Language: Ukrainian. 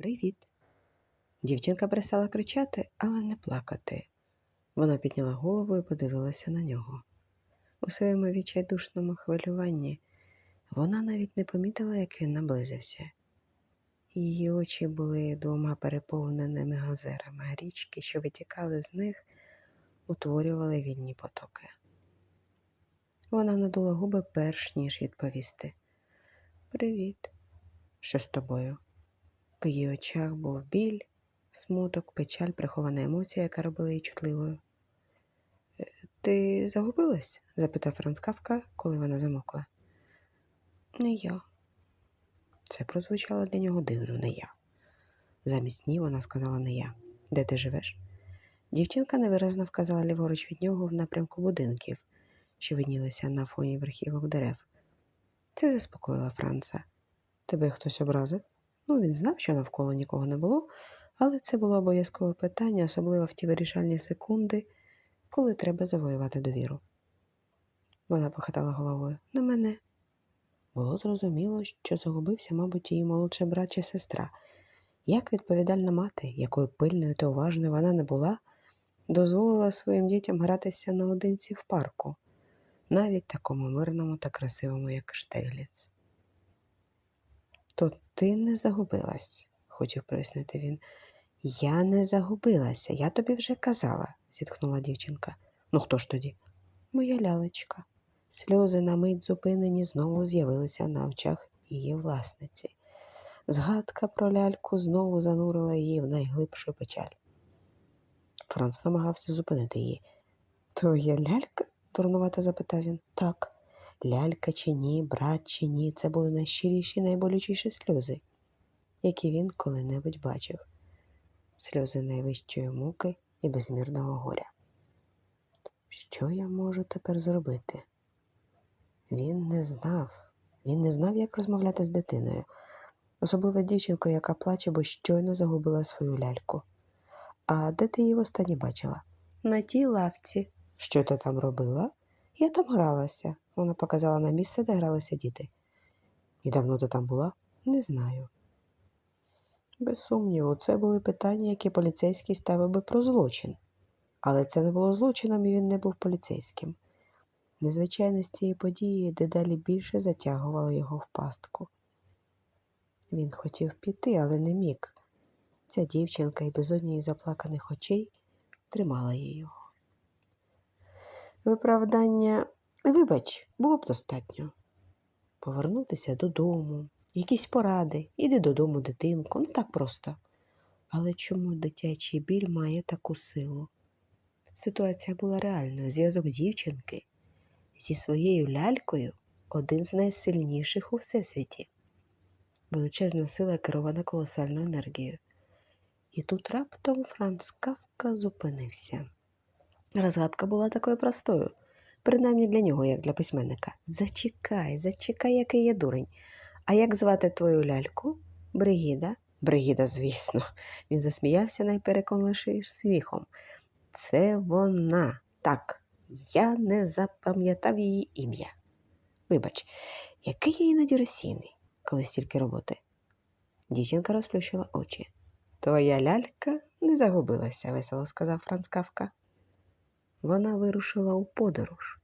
Привіт. Дівчинка перестала кричати, але не плакати. Вона підняла голову і подивилася на нього. У своєму відчайдушному хвилюванні вона навіть не помітила, як він наблизився. Її очі були двома переповненими озерами, а річки, що витікали з них, утворювали вільні потоки. Вона надула губи перш ніж відповісти. Привіт. Що з тобою? В її очах був біль, смуток, печаль, прихована емоція, яка робила її чутливою. «Е, Ти загубилась? запитав Франц Кавка, коли вона замокла. Не я. Це прозвучало для нього дивно, не я. Замість ні вона сказала не я. Де ти живеш? Дівчинка невиразно вказала ліворуч від нього в напрямку будинків, що виднілися на фоні верхівок дерев. Це заспокоїло Франца. Тебе хтось образив? Ну, він знав, що навколо нікого не було, але це було обов'язкове питання, особливо в ті вирішальні секунди, коли треба завоювати довіру. Вона похитала головою. На мене. Було зрозуміло, що загубився, мабуть, її молодший брат чи сестра. Як відповідальна мати, якою пильною та уважною вона не була, дозволила своїм дітям гратися наодинці в парку, навіть такому мирному та красивому, як Штегліц. То ти не загубилась, хотів прояснити він. Я не загубилася, я тобі вже казала, зітхнула дівчинка. Ну хто ж тоді? Моя лялечка. Сльози на мить зупинені знову з'явилися на очах її власниці. Згадка про ляльку знову занурила її в найглибшу печаль. Франц намагався зупинити її. Твоя лялька? дурнувато запитав він. Так. Лялька чи ні, брат чи ні, це були найщиріші, найболючіші сльози, які він коли-небудь бачив. Сльози найвищої муки і безмірного горя. Що я можу тепер зробити? Він не знав. Він не знав, як розмовляти з дитиною, особливо з дівчинкою, яка плаче, бо щойно загубила свою ляльку. А де ти її востаннє бачила? На тій лавці. Що ти там робила? Я там гралася. Вона показала на місце, де гралися діти. І давно ти там була? Не знаю. Без сумніву, це були питання, які поліцейський ставив би про злочин. Але це не було злочином і він не був поліцейським. Незвичайність цієї події дедалі більше затягувала його в пастку. Він хотів піти, але не міг. Ця дівчинка і без однієї заплаканих очей тримала її. Виправдання, вибач, було б достатньо. Повернутися додому, якісь поради, іди додому, дитинку, ну так просто. Але чому дитячий біль має таку силу? Ситуація була реальною. Зв'язок дівчинки зі своєю лялькою один з найсильніших у всесвіті. Величезна сила керована колосальною енергією. І тут раптом Франц Кавка зупинився. Розгадка була такою простою, принаймні для нього, як для письменника. Зачекай, зачекай, який я дурень. А як звати твою ляльку? Бригіда? Бригіда, звісно. Він засміявся найпереконливішим сміхом. Це вона. Так, я не запам'ятав її ім'я. Вибач, який я іноді розсійний, коли стільки роботи. Дівчинка розплющила очі. Твоя лялька не загубилася, весело сказав Франц Кавка. Вона вирушила у подорож,